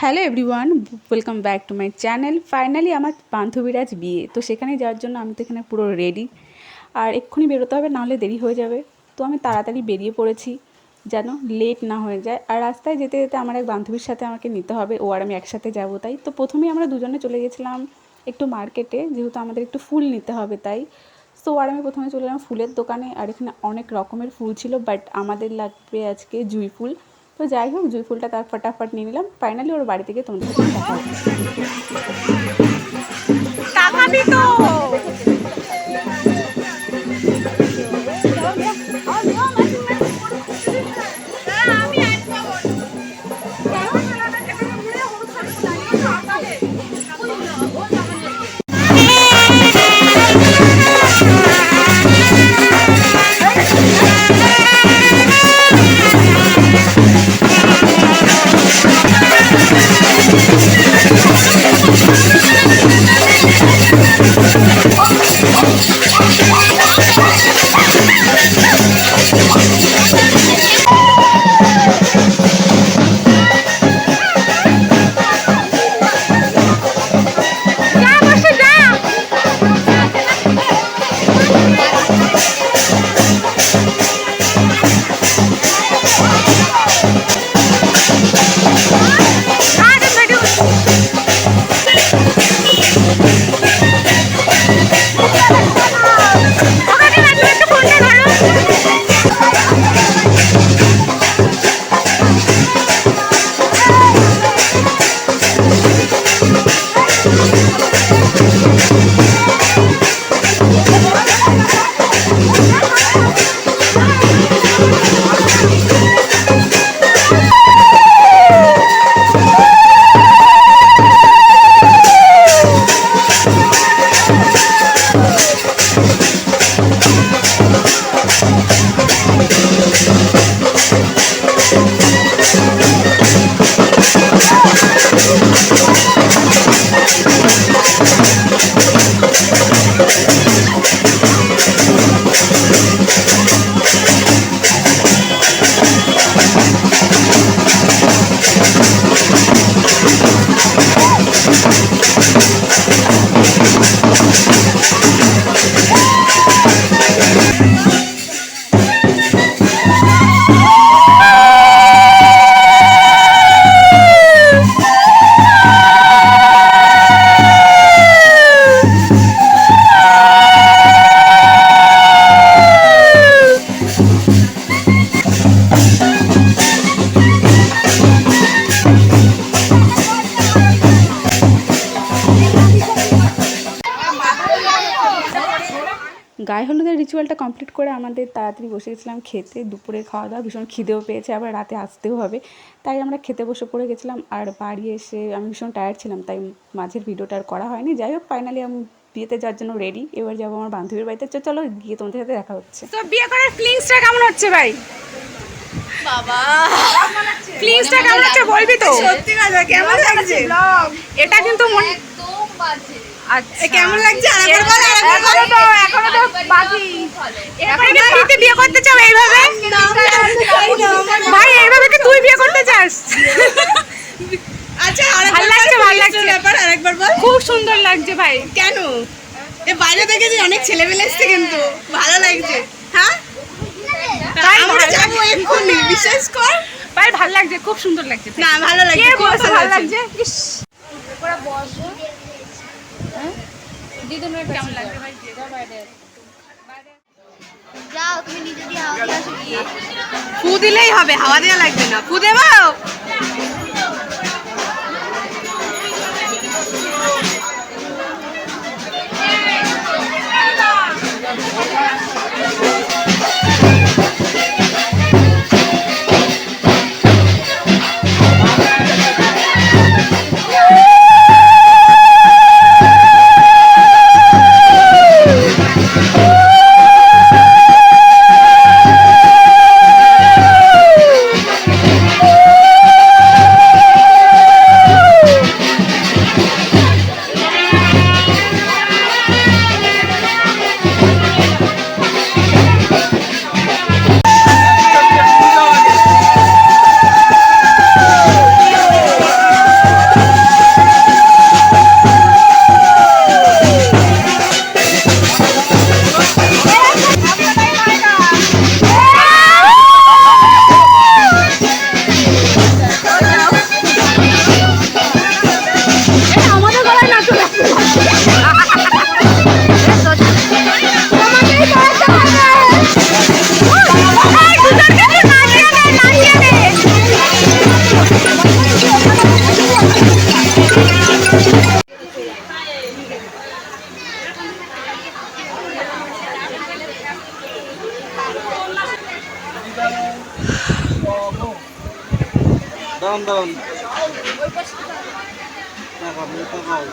Hello everyone welcome back to my channel finally আমার বান্ধবীর আজ বিয়ে, তো সেখানে যাওয়ার জন্য আমি তো এখানে পুরো রেডি আর এক্ষুনি বেরোতে হবে, নাহলে দেরি হয়ে যাবে। তো আমি তাড়াতাড়ি বেরিয়ে পড়েছি, যেন লেট না হয়ে যায়। আর রাস্তায় যেতে যেতে আমার এক বান্ধবীর সাথে আমাকে নিতে হবে, ও আর আমি একসাথে যাব তাই। তো প্রথমেই আমরা দুজনে চলে গেছিলাম একটু মার্কেটে যেহেতু আমাদের একটু ফুল নিতে হবে তাই। সো আর আমি প্রথমে চলে এলাম ফুলের দোকানে, আর এখানে অনেক রকমের ফুল ছিল বাট আমাদের লাগবে আজকে জুঁই ফুল। তো যাই হোক, জুঁই ফুলটা তার ফটাফট নিয়ে নিলাম। ফাইনালি ওর বাড়ি থেকে তোমাদের সাথে দেখা গায়ে হলুদের রিচুয়ালটা কমপ্লিট করে আমাদের তাড়াতাড়ি বসে গেছিলাম খেতে। দুপুরে খাওয়া দাওয়া ভীষণ খিদেও পেয়েছে আবার রাতে আসতেও হবে। তাই আমরা খেতে বসে পড়ে গেছিলাম আর বাড়ি এসে আমি ভীষণ টায়ার্ড ছিলাম তাই মাঝের ভিডিওটা আর করা হয়নি। যাই হোক ফাইনালি আমি বিয়েতে যাওয়ার জন্য রেডি এবার যাব আমার বান্ধবীর বাড়িতে। তো চলো গিয়ে তোমাদের সাথে দেখা হচ্ছে। তো বিয়ে করার ফিলিংসটা কেমন হচ্ছে ভাই? বাবা। ফিলিংসটা কেমন হচ্ছে বলবি তো? সত্যি কথা কেমন লাগছে? এটা কিন্তু মন একদম বাজে। কেমন লাগছে? আরেকবার বল আরেকবার এখনও তো এখনও তো বাকি এরপরে বিয়ে করতে চাও এইভাবে? ভাই এইভাবে কি তুই বিয়ে করতে চাস? আচ্ছা ভালো লাগছে, ভালো লাগছে। ব্যাপার আরেকবার বল। খুব সুন্দর লাগছে ভাই। কেন? এ বাইরে থেকে যে অনেক ছেলেমেলে এসছে কিন্তু ভালো লাগছে। হ্যাঁ? তাই আমরা যাব এক্ষুনি বিশ্বাস কর। ভাই ভালো লাগছে খুব সুন্দর লাগছে। না ভালো লাগছে ভালো লাগছে। কেমন লাগবে ভাই যাও তুমি নিজে দিয়ে হাওয়া দিয়ে ফু দিলেই হবে হাওয়া দেওয়া লাগবে না। ফু দেবো? দারুণ দারুণ তাকাও,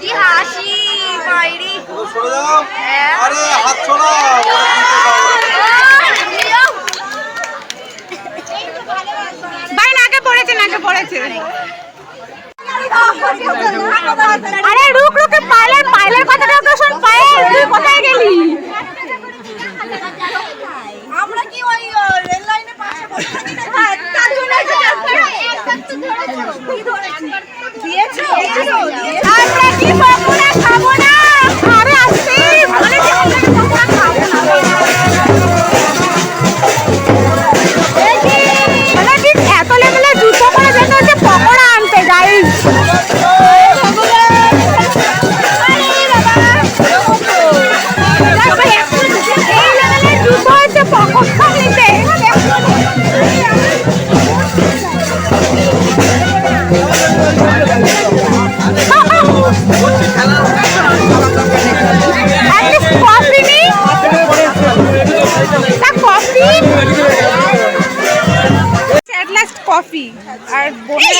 কি হাসি মাইরি। পুরো সরে যাও আরে হাত পড়েছে নাকে পড়েছে। আরে রুক রুকে পাইলের পাইলের কথাটা তো শোন পায়েল তুই আর বোনের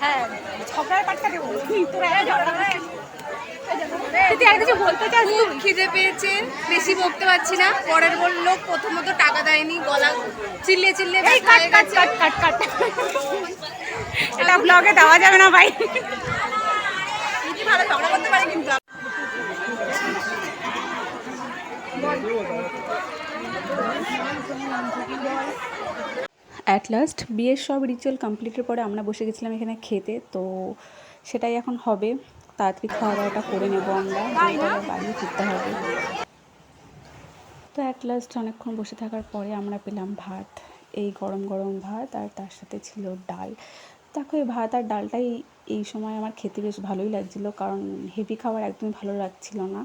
হ্যাঁ ঝগড়ার পাটটা দেবো। তোরা খিদে পেয়েছে। বেশি বকতে পারছি না। পরের বলল প্রথমত টাকা দেয়নি গলা চিল্লে চিল্লে এটা ব্লগে দেওয়া যাবে না ভাই। ভালো ঝগড়া করতে পারে কিন্তু। অ্যাট লাস্ট বিয়ের সব রিচুয়াল কমপ্লিটের পরে আমরা বসে গেছিলাম এখানে খেতে তো সেটাই এখন হবে। তাড়াতাড়ি খাওয়া দাওয়াটা করে নেব আমরা বাড়ি ফিরতে হবে। তো অ্যাট লাস্ট অনেকক্ষণ বসে থাকার পরে আমরা পেলাম ভাত এই গরম গরম ভাত আর তার সাথে ছিল ডাল। দেখো এই ভাত আর ডালটাই এই সময় আমার খেতে বেশ ভালোই লাগছিল কারণ হেভি খাবার একদমই ভালো লাগছিল না।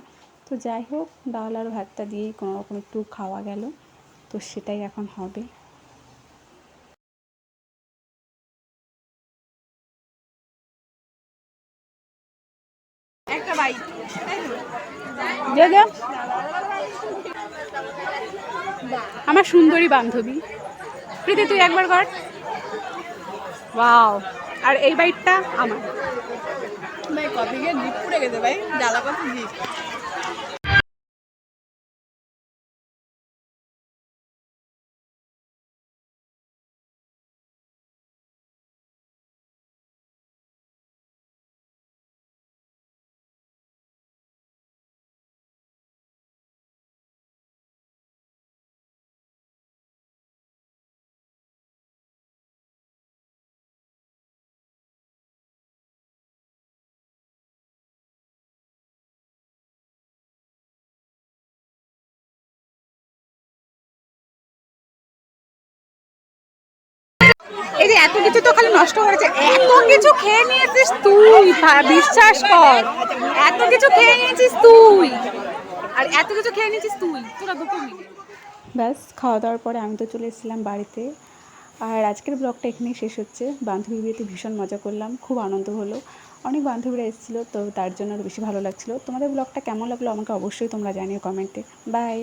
তো যাই হোক ডাল আর ভাতটা দিয়েই কোনো রকম একটু খাওয়া গেল তো সেটাই এখন হবে। একটা বাইক আমার সুন্দরী বান্ধবী। প্রীতি তুই একবার কর। ওয়াও আর এই বাইকটা আমার। ভাই কফি গিয়ে জিপ পুড়ে গেছে ভাই। জ্বালা কফি এই যে এত কিছু তো খালি নষ্ট এত কিছু খেয়ে নিয়েছিস তুই বিশ্বাস কর। এত কিছু খেয়ে নিয়েছিস তুই। আর এত কিছু খেয়ে নিয়েছিস তুই, তোরা দুটো মিলে। ব্যাস, খাওয়া দাওয়ার পরে আমি তো চলে এসেছিলাম বাড়িতে। আর আজকের ব্লগটা এখানেই শেষ হচ্ছে। বান্ধবী বিয়েতে ভীষণ মজা করলাম, খুব আনন্দ হলো। অনেক বান্ধবীরা এসেছিল, তো তার জন্য আরও বেশি ভালো লাগছিল। তোমাদের ব্লগটা কেমন লাগল আমাকে অবশ্যই তোমরা জানিও কমেন্টে। বাই।